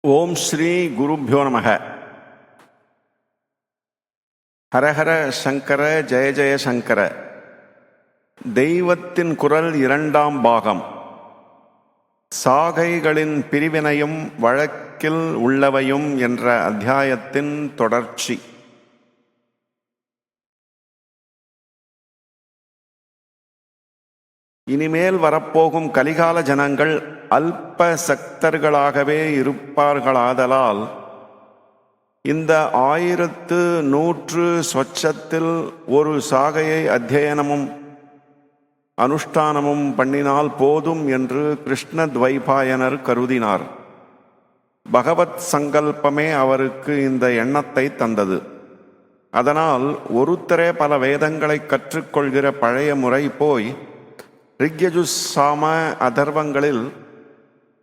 ஓம் ஸ்ரீ குருப்பியோ நமக. ஹரஹர சங்கர ஜெய ஜெய சங்கர. தெய்வத்தின் குரல் இரண்டாம் பாகம். சாகைகளின் பிரிவினையும் வழக்கில் உள்ளவையும் என்ற அத்தியாயத்தின் தொடர்ச்சி. இனிமேல் வரப்போகும் கலிகால ஜனங்கள் அல்ப சக்தர்களாகவே இருப்பார்களாதலால் இந்த ஆயிரத்து நூற்று ஸ்வச்சத்தில் ஒரு சாகையை அத்தியனமும் அனுஷ்டானமும் பண்ணினால் போதும் என்று கிருஷ்ண துவைபாயனர் கருதினார். பகவத் சங்கல்பமே அவருக்கு இந்த எண்ணத்தை தந்தது. அதனால் ஒருத்தரே பல வேதங்களை கற்றுக்கொள்கிற பழைய முறை போய் ரிக்யஜு சாம அதர்வங்களில்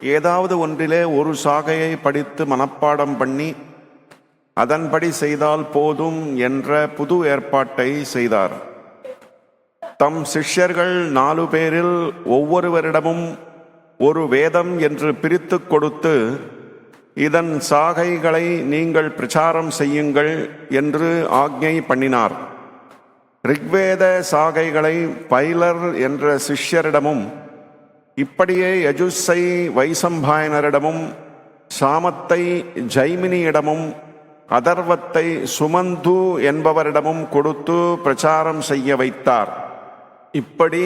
ஏதாவது ஒன்றிலே ஒரு சாகையை படித்து மனப்பாடம் பண்ணி அதன்படி செய்தால் போதும் என்ற புது ஏற்பாட்டை செய்தார். தம் சிஷ்யர்கள் நாலு பேரில் ஒவ்வொருவரிடமும் ஒரு வேதம் என்று பிரித்து கொடுத்து இதன் சாகைகளை நீங்கள் பிரச்சாரம் செய்யுங்கள் என்று ஆக்ஞை பண்ணினார். ரிக்வேத சாகைகளை பைலர் என்ற சிஷ்யரிடமும் இப்படியே யஜுஸை வைசம்பாயனரிடமும் சாமத்தை ஜைமினியிடமும் அதர்வத்தை சுமந்து என்பவரிடமும் கொடுத்து பிரச்சாரம் செய்ய வைத்தார். இப்படி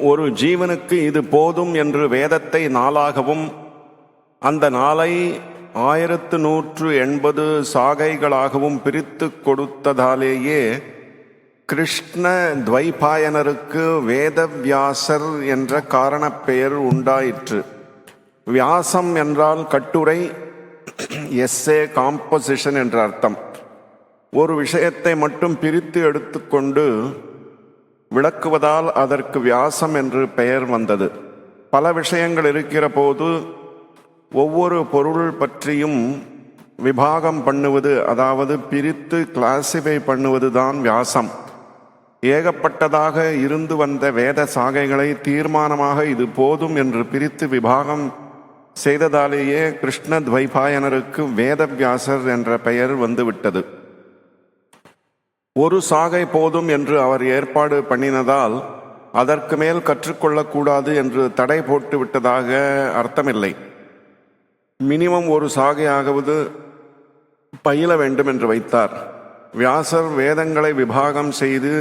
ஒரு ஜீவனுக்கு இது போதும் என்று வேதத்தை நாளாகவும் அந்த நாளை ஆயிரத்து நூற்று எண்பது சாகைகளாகவும் பிரித்து கொடுத்ததாலேயே கிருஷ்ண துவைபாயனருக்கு வேதவியாசர் என்ற காரணப்பெயர் உண்டாயிற்று. வியாசம் என்றால் கட்டுரை எஸ்ஏ காம்போசிஷன் என்ற அர்த்தம். ஒரு விஷயத்தை மட்டும் பிரித்து எடுத்துக்கொண்டு விளக்குவதால் அதற்கு வியாசம் என்று பெயர் வந்தது. பல விஷயங்கள் இருக்கிற போது ஒவ்வொரு பொருள் பற்றியும் விபாகம் பண்ணுவது அதாவது பிரித்து கிளாசிஃபை பண்ணுவது தான் வியாசம். ஏகப்பட்டதாக இருந்து வந்த வேத சாகைகளை தீர்மானமாக இது போதும் என்று பிரித்து விபாகம் செய்ததாலேயே கிருஷ்ண துவைபாயனருக்கு வேதவியாசர் என்ற பெயர் வந்துவிட்டது. ஒரு சாகை போதும் என்று அவர் ஏற்பாடு பண்ணினதால் அதற்கு மேல் கற்றுக்கொள்ளக்கூடாது என்று தடை போட்டு விட்டதாக அர்த்தமில்லை. மினிமம் ஒரு சாகையாகவது பயில வேண்டும் என்று வைத்தார். வியாசர் வேதங்களை விபாகம் செய்து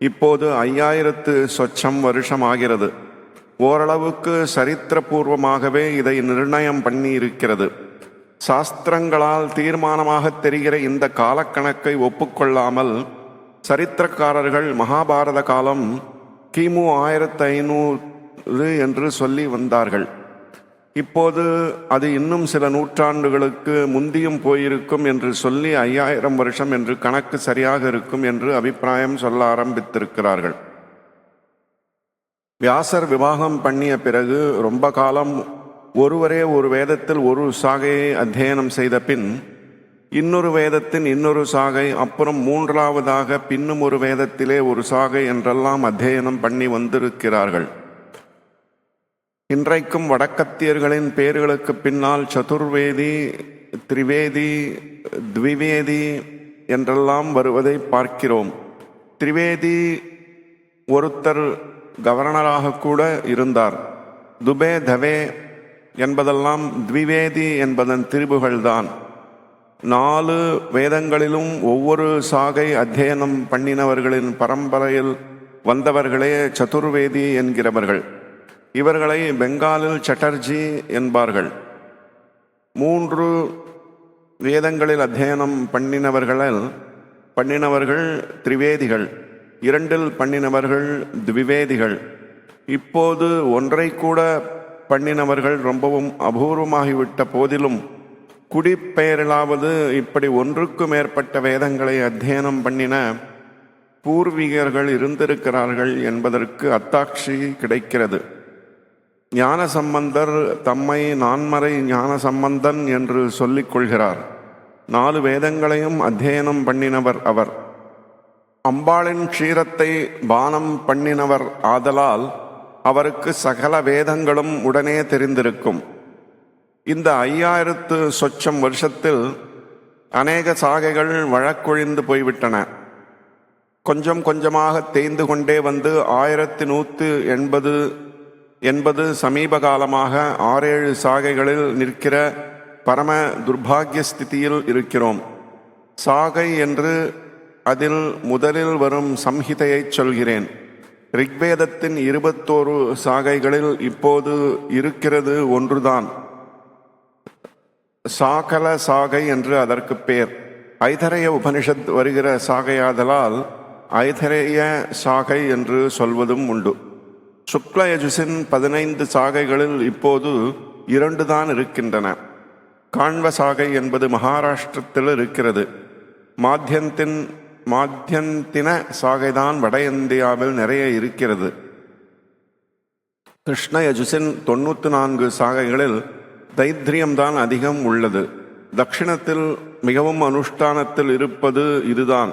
இப்போது ஐயாயிரத்து சொச்சம் வருஷம் ஆகிறது ஓரளவுக்கு சரித்திரபூர்வமாகவே இதை நிர்ணயம் பண்ணி இருக்கிறது சாஸ்திரங்களால் தீர்மானமாக தெரிகிற இந்த காலக்கணக்கை ஒப்புக்கொள்ளாமல் சரித்திரக்காரர்கள் மகாபாரத காலம் கிமு ஆயிரத்து ஐநூறு என்று சொல்லி வந்தார்கள். இப்போது அது இன்னும் சில நூற்றாண்டுகளுக்கு முந்தியும் போயிருக்கும் என்று சொல்லி ஐயாயிரம் வருஷம் என்று கணக்கு சரியாக இருக்கும் என்று அபிப்பிராயம் சொல்ல ஆரம்பித்திருக்கிறார்கள். வியாசர் விவாகம் பண்ணிய பிறகு ரொம்ப காலம் ஒருவரே ஒரு வேதத்தில் ஒரு சாகையை அத்தியனம் செய்த பின் இன்னொரு வேதத்தின் இன்னொரு சாகை அப்புறம் மூன்றாவதாக பின்னும் ஒரு வேதத்திலே ஒரு சாகை என்றெல்லாம் அத்தியனம் பண்ணி வந்திருக்கிறார்கள். இன்றைக்கும் வடக்கத்தியர்களின் பேர்களுக்கு பின்னால் சதுர்வேதி திரிவேதி த்விவேதி என்றெல்லாம் வருவதை பார்க்கிறோம். திரிவேதி ஒருத்தர் கவர்னராக கூட இருந்தார். துபே தவே என்பதெல்லாம் த்விவேதி என்பதன் திரிபுகள்தான். நாலு வேதங்களிலும் ஒவ்வொரு சாகை அத்தியனம் பண்ணினவர்களின் பரம்பரையில் வந்தவர்களே சதுர்வேதி என்கிறவர்கள். இவர்களை பெங்காலில் சட்டர்ஜி என்பார்கள். மூன்று வேதங்களில் அத்தியனம் பண்ணினவர்களில் பண்ணினவர்கள் திரிவேதிகள் இரண்டில் பண்ணினவர்கள் திவிவேதிகள். இப்போது ஒன்றை கூட பண்ணினவர்கள் ரொம்பவும் அபூர்வமாகிவிட்ட போதிலும் குடிப்பெயரிலாவது இப்படி ஒன்றுக்கு மேற்பட்ட வேதங்களை அத்தியனம் பண்ணின பூர்வீகர்கள் இருந்திருக்கிறார்கள் என்பதற்கு அத்தாட்சி கிடைக்கிறது. ஞான சம்பந்தர் தம்மை நான்மறை ஞான சம்பந்தன் என்று சொல்லிக் கொள்கிறார். நாலு வேதங்களையும் அத்தியனம் பண்ணினவர் அவர். அம்பாளின் க்ஷீரத்தை பானம் பண்ணினவர் ஆதலால் அவருக்கு சகல வேதங்களும் உடனே தெரிந்திருக்கும். இந்த ஐயாயிரத்து சொச்சம் வருஷத்தில் அநேக சாகைகள் வழக்கொழிந்து போய்விட்டன. கொஞ்சம் கொஞ்சமாக தேய்ந்து கொண்டே வந்து ஆயிரத்தி நூற்று எண்பது என்பது சமீப காலமாக ஆறேழு சாகைகளில் நிற்கிற பரம துர்பாகிய ஸ்திதியில் இருக்கிறோம். சாகை என்று அதில் முதலில் வரும் சம்ஹிதையைச் சொல்கிறேன். ரிக்வேதத்தின் இருபத்தோரு சாகைகளில் இப்போது இருக்கிறது ஒன்றுதான். சாகல சாகை என்று அதற்கு பேர் ஐதரைய உபனிஷத் வருகிற சாகையாதலால் ஐதரேய சாகை என்று சொல்வதும் உண்டு. சுக்ல யஜுசின் பதினைந்து சாகைகளில் இப்போது இரண்டு தான் இருக்கின்றன. காண்வ சாகை என்பது மகாராஷ்டிரத்தில் இருக்கிறது. மாத்தியந்தின் மாத்தியந்தின சாகைதான் வட இந்தியாவில் நிறைய இருக்கிறது. கிருஷ்ண யஜுசின் தொண்ணூற்று நான்கு சாகைகளில் தைத்திரியம்தான் அதிகம் உள்ளது. தட்சிணத்தில் மிகவும் அனுஷ்டானத்தில் இருப்பது இதுதான்.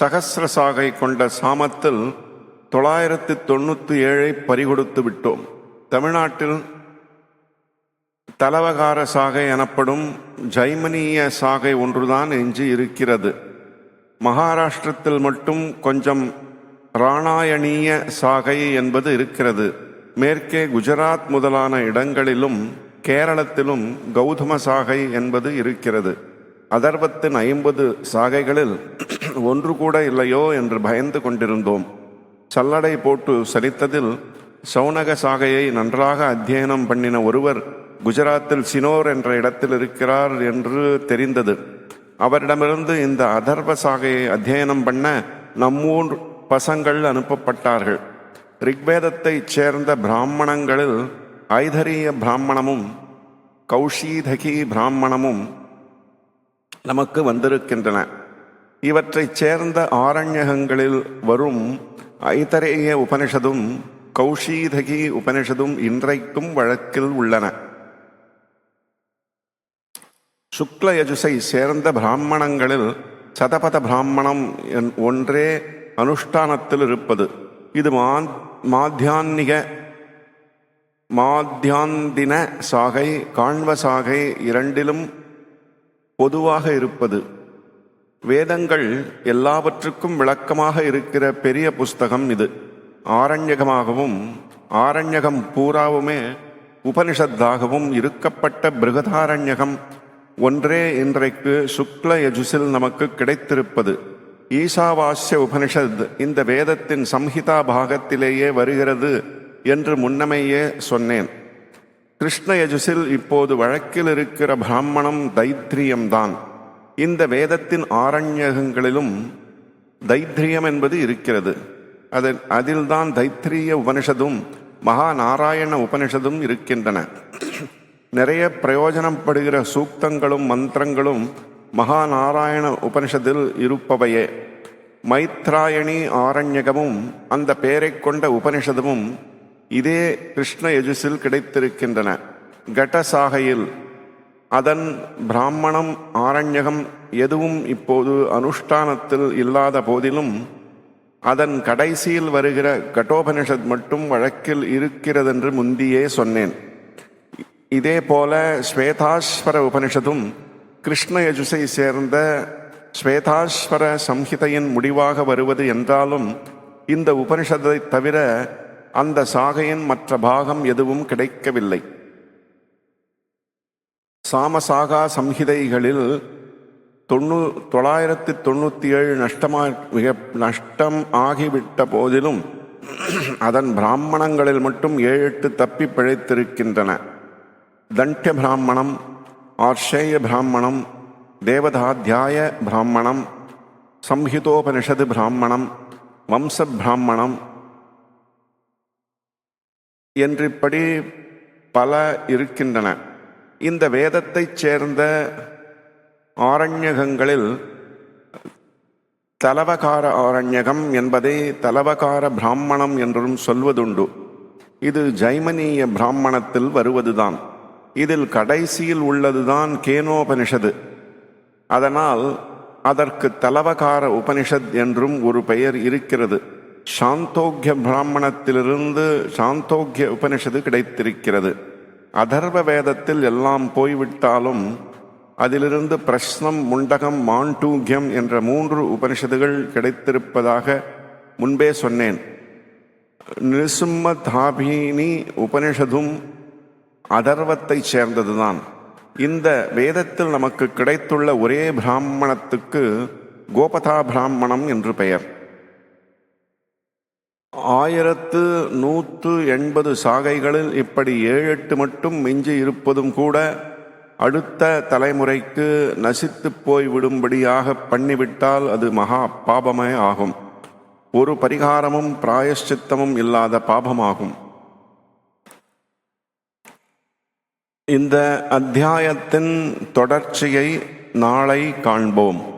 சகசிர சாகை கொண்ட சாமத்தில் தொள்ளாயிரத்து தொண்ணூற்றி ஏழை பறிகொடுத்து விட்டோம். தமிழ்நாட்டில் தலவகார சாகை எனப்படும் ஜைமனிய சாகை ஒன்றுதான் எஞ்சி இருக்கிறது. மகாராஷ்டிரத்தில் மட்டும் கொஞ்சம் ராணாயணீய சாகை என்பது இருக்கிறது. மேற்கே குஜராத் முதலான இடங்களிலும் கேரளத்திலும் கௌதம சாகை என்பது இருக்கிறது. அதர்வத்தின் ஐம்பது சாகைகளில் ஒன்று கூட இல்லையோ என்று பயந்து கொண்டிருந்தோம். சல்லடை போட்டு சலித்ததில் சௌனக சாகையை நன்றாக அத்தியனம் பண்ணின ஒருவர் குஜராத்தில் சினோர் என்ற இடத்தில் இருக்கிறார் என்று தெரிந்தது. அவரிடமிருந்து இந்த அதர்வ சாகையை அத்தியனம் பண்ண நம்மூர் பசங்கள் அனுப்பப்பட்டார்கள். ரிக்வேதத்தைச் சேர்ந்த பிராமணங்களில் ஐதரிய பிராமணமும் கௌஷீதகி பிராமணமும் நமக்கு வந்திருக்கின்றன. இவற்றைச் சேர்ந்த ஆரண்யகங்களில் வரும் ஐதரேய உபனிஷதும் கௌஷீதகி உபனிஷதும் இன்றைக்கும் வழக்கில் உள்ளன சுக்ல யஜுசை சேர்ந்த பிராமணங்களில் சதபத பிராமணம் என் ஒன்றே அனுஷ்டானத்தில் இருப்பது இது மா மாத்தியான்மிக மாத்தியாந்தின சாகை காண்வ சாகை இரண்டிலும் பொதுவாக இருப்பது வேதங்கள் எல்லாவற்றுக்கும் விளக்கமாக இருக்கிற பெரிய புஸ்தகம் இது. ஆரண்யகமாகவும் ஆரண்யகம் பூராவுமே உபனிஷத்தாகவும் இருக்கப்பட்ட பிருகதாரண்யகம் ஒன்றே இன்றைக்கு சுக்ல யஜுசில் நமக்கு கிடைத்திருப்பது. ஈசாவாஸ்ய உபனிஷத் இந்த வேதத்தின் சம்ஹிதா பாகத்திலேயே வருகிறது என்று முன்னமையே சொன்னேன். கிருஷ்ண யஜுசில் இப்போது வழக்கில் இருக்கிற பிராமணம் தைத்திரியம்தான். இந்த வேதத்தின் ஆரண்யகங்களிலும் தைத்திரியம் என்பது இருக்கிறது. அதில் அதில்தான் தைத்திரிய உபனிஷதும் மகா நாராயண உபனிஷதும் இருக்கின்றன. நிறைய பிரயோஜனப்படுகிற சூக்தங்களும் மந்திரங்களும் மகா நாராயண உபனிஷத்தில் இருப்பவையே. மைத்ராயணி ஆரண்யகமும் அந்த பெயரைக் கொண்ட உபனிஷதமும் இதே கிருஷ்ண யஜுசில் கிடைத்திருக்கின்றன. கடசாகையில் அதன் பிராமணம் ஆரண்யகம் எதுவும் இப்போது அனுஷ்டானத்தில் இல்லாத போதிலும் அதன் கடைசியில் வருகிற கட்டோபனிஷத் மட்டும் வழக்கில் இருக்கிறதென்று முந்தியே சொன்னேன். இதே போல ஸ்வேதாஸ்வர உபனிஷதும் கிருஷ்ண யஜுசை சேர்ந்த ஸ்வேதாஸ்வர சம்ஹிதையின் முடிவாக வருவது என்றாலும் இந்த உபனிஷத்தை தவிர அந்த சாகையின் மற்ற பாகம் எதுவும் கிடைக்கவில்லை. சாமசாகா சம்ஹிதைகளில் தொண்ணூ தொள்ளாயிரத்தி தொண்ணூற்றி ஏழு நஷ்டமா மிக நஷ்டம் ஆகிவிட்ட போதிலும் அதன் பிராமணங்களில் மட்டும் ஏழு எட்டு தப்பி பிழைத்திருக்கின்றன. தண்ட பிராமணம் ஆர்ஷேய பிராமணம் தேவதாத்தியாய பிராமணம் சம்ஹிதோபனிஷது பிராமணம் வம்ச பிராமணம் என்றிப்படி பல இருக்கின்றன. இந்த வேதத்தைச் சேர்ந்த ஆரண்யகங்களில் தலவகார ஆரண்யகம் என்பதை தலவகார பிராமணம் என்றும் சொல்வதுண்டு. இது ஜைமனிய பிராமணத்தில் வருவதுதான். இதில் கடைசியில் உள்ளதுதான் கேனோபனிஷது. அதனால் அதற்கு தலவகார உபனிஷத் என்றும் ஒரு பெயர் இருக்கிறது. சாந்தோக்கிய பிராமணத்திலிருந்து சாந்தோக்கிய உபனிஷது கிடைத்திருக்கிறது. அதர்வ வேதத்தில் எல்லாம் போய்விட்டாலும் அதிலிருந்து பிரஷ்னம் முண்டகம் மாண்டூக்யம் என்ற மூன்று உபனிஷதுகள் கிடைத்திருப்பதாக முன்பே சொன்னேன். நிருசிம்ம தாபீனி உபனிஷதும் அதர்வத்தைச் சேர்ந்ததுதான். இந்த வேதத்தில் நமக்கு கிடைத்துள்ள ஒரே பிராமணத்துக்கு கோபதா பிராமணம் என்று பெயர். ஆயிரத்து நூற்று எண்பது சாகைகளில் இப்படி ஏழு எட்டு மட்டும் மிஞ்சி இருப்பதும் கூட அடுத்த தலைமுறைக்கு நசித்து போய் விடும்படியாக பண்ணிவிட்டால் அது மகா பாபமே ஆகும். ஒரு பரிகாரமும் பிராயஷ்சித்தமும் இல்லாத பாபமாகும். இந்த அத்தியாயத்தின் தொடர்ச்சியை நாளை காண்போம்.